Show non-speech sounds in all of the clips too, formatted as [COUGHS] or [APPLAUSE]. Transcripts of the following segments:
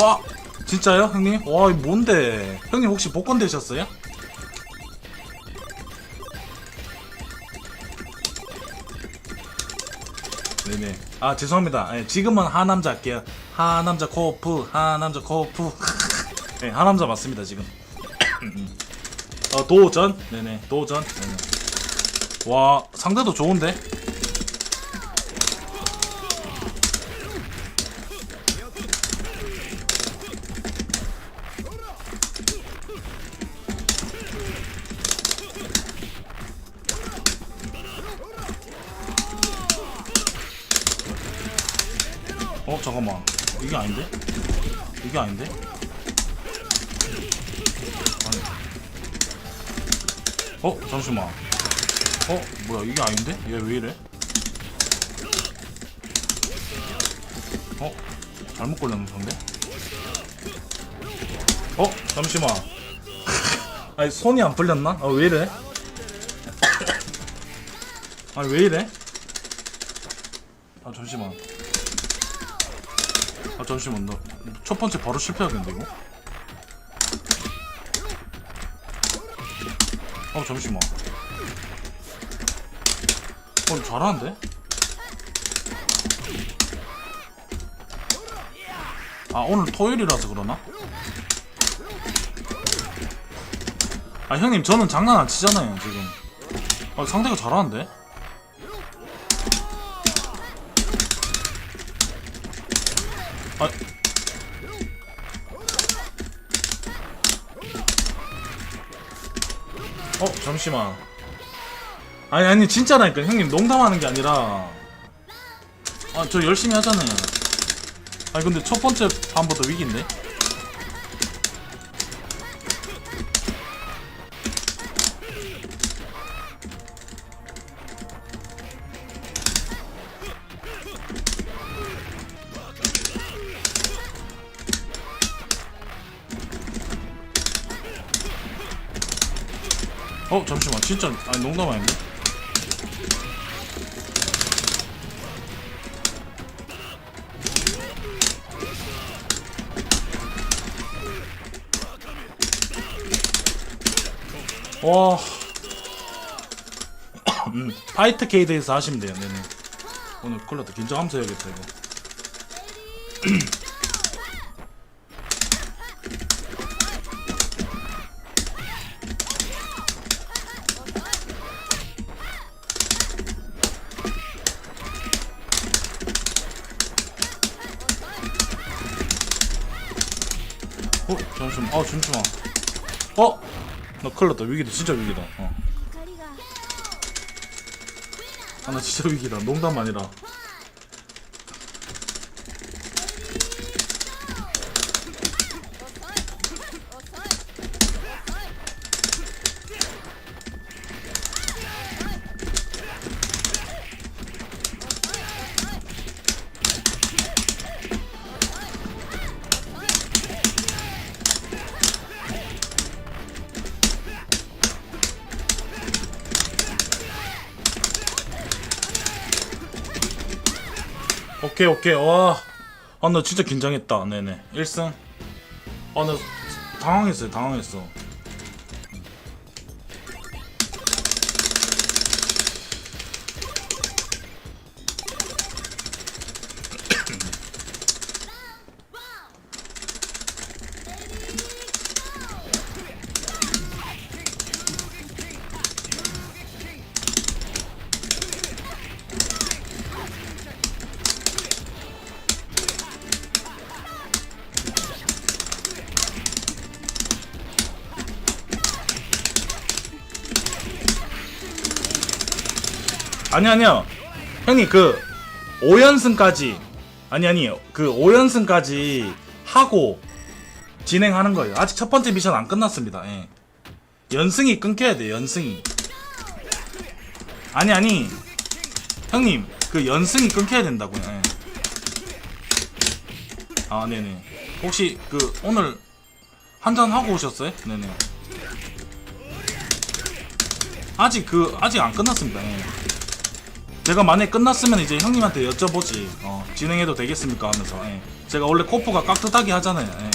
와 진짜요 형님? 와 이거 뭔데? 형님 혹시 복권 되셨어요? 네네. 아 죄송합니다. 예, 지금은 하남자 할게요. 하남자 코프 하남자 코프. [LAUGHS] 네 하남자 맞습니다 지금. [CLEARS THROAT] 어 도전? 네네 도전. 네네. 와 상대도 좋은데 잠깐만. 이게 아닌데? 이게 아닌데? 아니. 어? 잠시만. 어? 뭐야 이게 아닌데? 얘 왜 이래? 어? 잘못 걸렸는 건데 어? 잠시만. [LAUGHS] 아니 손이 안 풀렸나? 아 왜 이래? [COUGHS] 아니 왜 이래? 아 잠시만 아 잠시만. 나 첫 번째 바로 실패하겠는데 이거? 어 잠시만. 어 잘하는데? 아 오늘 토요일이라서 그러나? 아 형님 저는 장난 안 치잖아요 지금. 아 상대가 잘하는데 아. 어 잠시만. 아니 아니 진짜라니까. 형님 농담하는 게 아니라. 아 저 열심히 하잖아요. 아니 근데 첫 번째 판부터 위기인데 어 잠시만. 진짜 아니 농담 아닌데 와. [CLEARS THROAT] 음, 파이트 케이드에서 하시면 돼요. 네네. 오늘 콜라도 긴장하면서 해야겠다 이거 [CLEARS THROAT] 어 잠시만 아 잠시만 어? 나 큰일 났다 위기다 진짜 위기다 어. 光が 아, 나 진짜 위기다. 농담 아니라. 오케이, 오케이. 와. 아, 나 진짜 긴장했다. 네네. 1승. 아, 나 당황했어요. 당황했어. 아니 아니요. 형님 그 5연승까지 아니 아니요. 그 5연승까지 하고 진행하는 거예요. 아직 첫 번째 미션 안 끝났습니다. 예. 연승이 끊겨야 돼. 연승이. 아니 아니. 형님 그 연승이 끊겨야 된다고요. 예. 아 네네. 혹시 그 오늘 한잔 하고 오셨어요? 네네. 아직 그 아직 안 끝났습니다. 예. 제가 만약에 끝났으면 이제 형님한테 여쭤보지. 어, 진행해도 되겠습니까 하면서 예. 제가 원래 코프가 깍듯하게 하잖아요 예.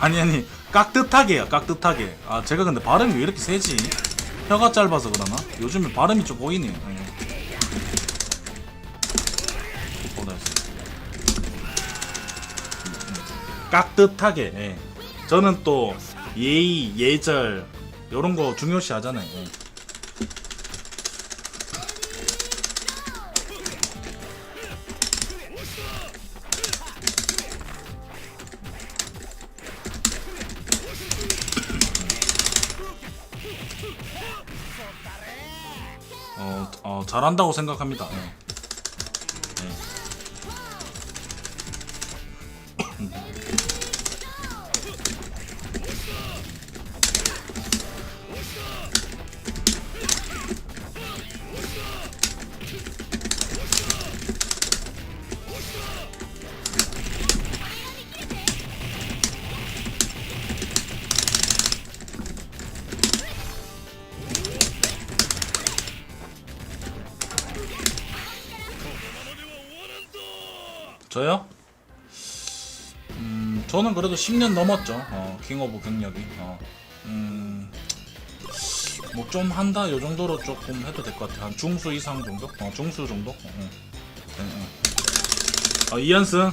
아니 아니 깍듯하게요 깍듯하게 아 제가 근데 발음이 왜 이렇게 세지 혀가 짧아서 그러나 요즘에 발음이 좀 보이네요 예. 어, 나이스. 깍듯하게 예. 저는 또 예의 예절 이런 거 중요시 하잖아요 예. 어, 어 잘한다고 생각합니다 예. 예. 저요? 음, 저는 그래도 10년 넘었죠. 어, 킹 오브 경력이. 어, 음, 뭐 좀 한다 요 정도로 조금 해도 될 것 같아. 한 중수 이상 정도? 어, 중수 정도? 어, 응. 응, 응. 어, 이연승.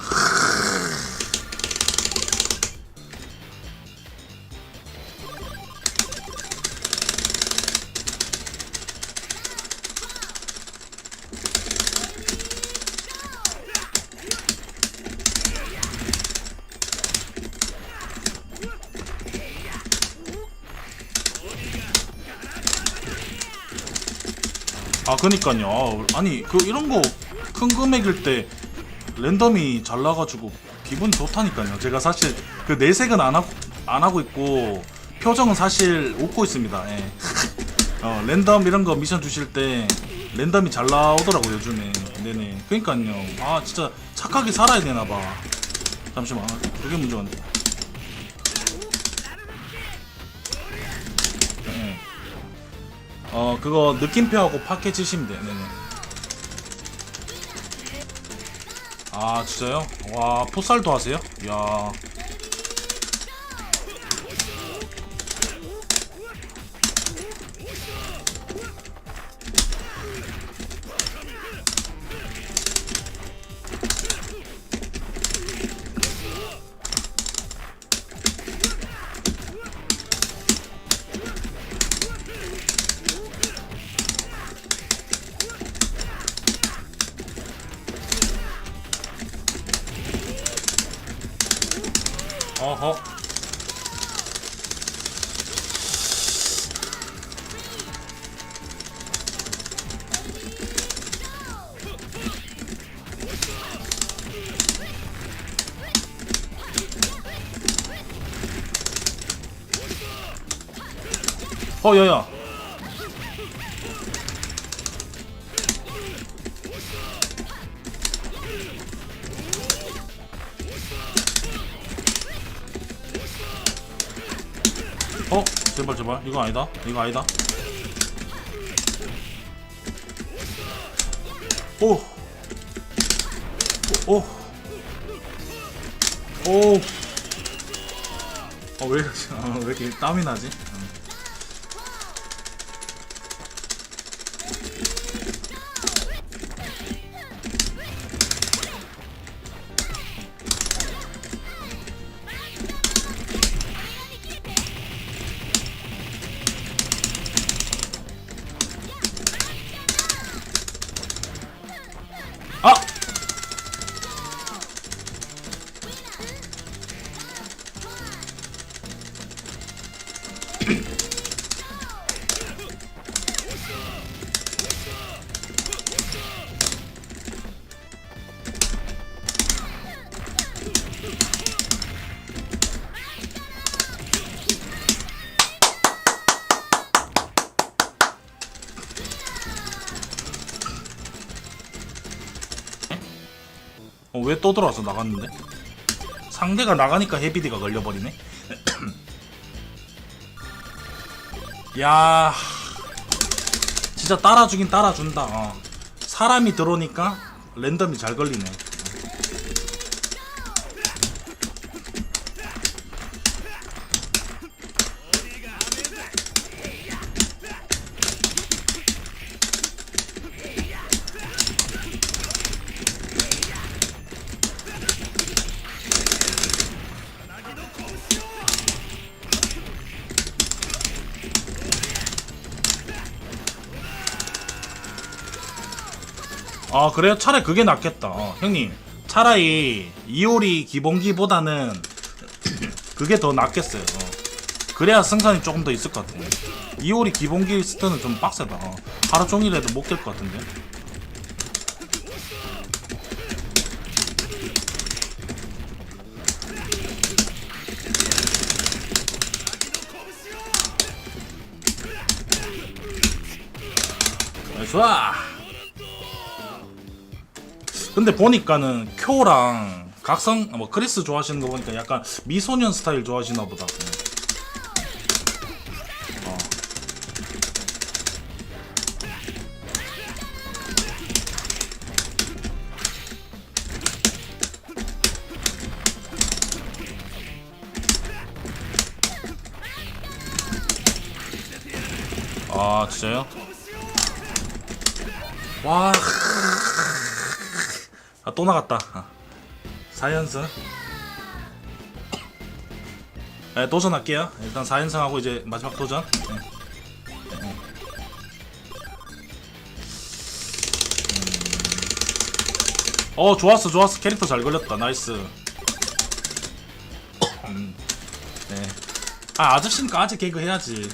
아, 그니까요. 아니, 그 이런 거 큰 금액일 때 랜덤이 잘 나가지고 기분 좋다니까요. 제가 사실 그 내색은 안 하고 안 하고 있고 표정은 사실 웃고 있습니다. 예. 어, 랜덤 이런 거 미션 주실 때 랜덤이 잘 나오더라고 요즘에. 네네. 그니까요. 아 진짜 착하게 살아야 되나 봐. 잠시만. 아, 그게 문제가 네 예. 어 그거 느낌표하고 파켓 치시면 돼요. 아 진짜요? 와 풋살도 하세요? 야 어허. 어 야야 어 제발 제발 이거 아니다 이거 아니다 오 오. 오. 어, 왜? 어, [LAUGHS] 왜 이렇게 땀이 나지? 어, 왜 또 들어와서 나갔는데? 상대가 나가니까 헤비디가 걸려버리네. [CLEARS THROAT] 야, 진짜 따라주긴 따라준다. 어. 사람이 들어오니까 랜덤이 잘 걸리네. 아 그래요? 차라리 그게 낫겠다. 어, 형님. 차라리 이오리 기본기보다는 그게 더 낫겠어요. 어. 그래야 승산이 조금 더 있을 것 같아 이오리 기본기 스턴은 좀 빡세다. 어. 하루 종일해도 못 깰 것 같은데. 좋아 근데 보니까는 쿄랑 각성 뭐 크리스 좋아하시는 거 보니까 약간 미소년 스타일 좋아하시나 보다. 어. 아 진짜요? 와. 아, 또 나갔다. 아. 4연승. 네, 도전할게요. 일단 4연승하고 이제 마지막 도전. 네. 네. 음. 어, 좋았어, 좋았어. 캐릭터 잘 걸렸다. 나이스. 음. 네. 아, 아저씨니까 아직 개그 해야지.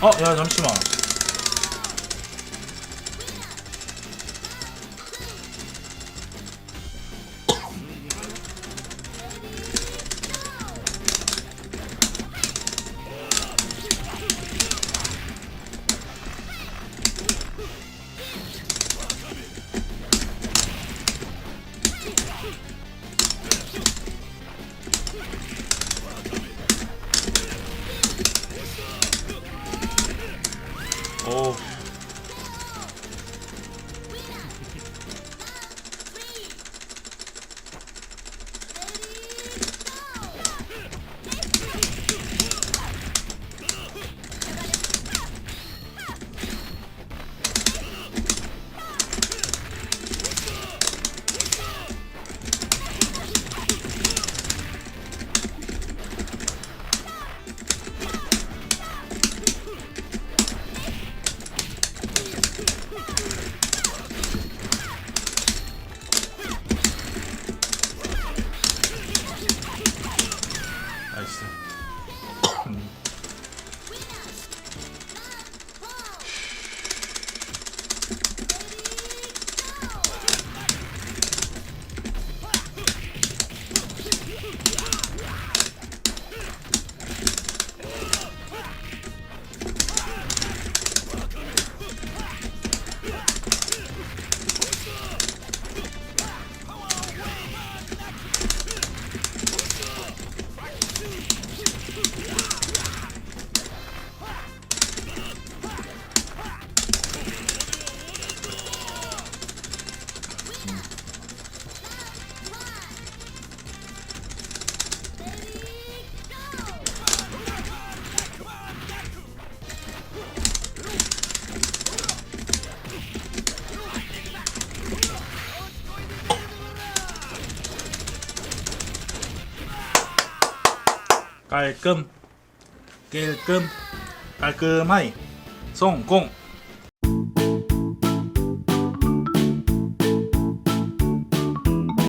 어, 야, 잠시만. 오. กลกึมเกลกึมกลกึมไม่ส่งกง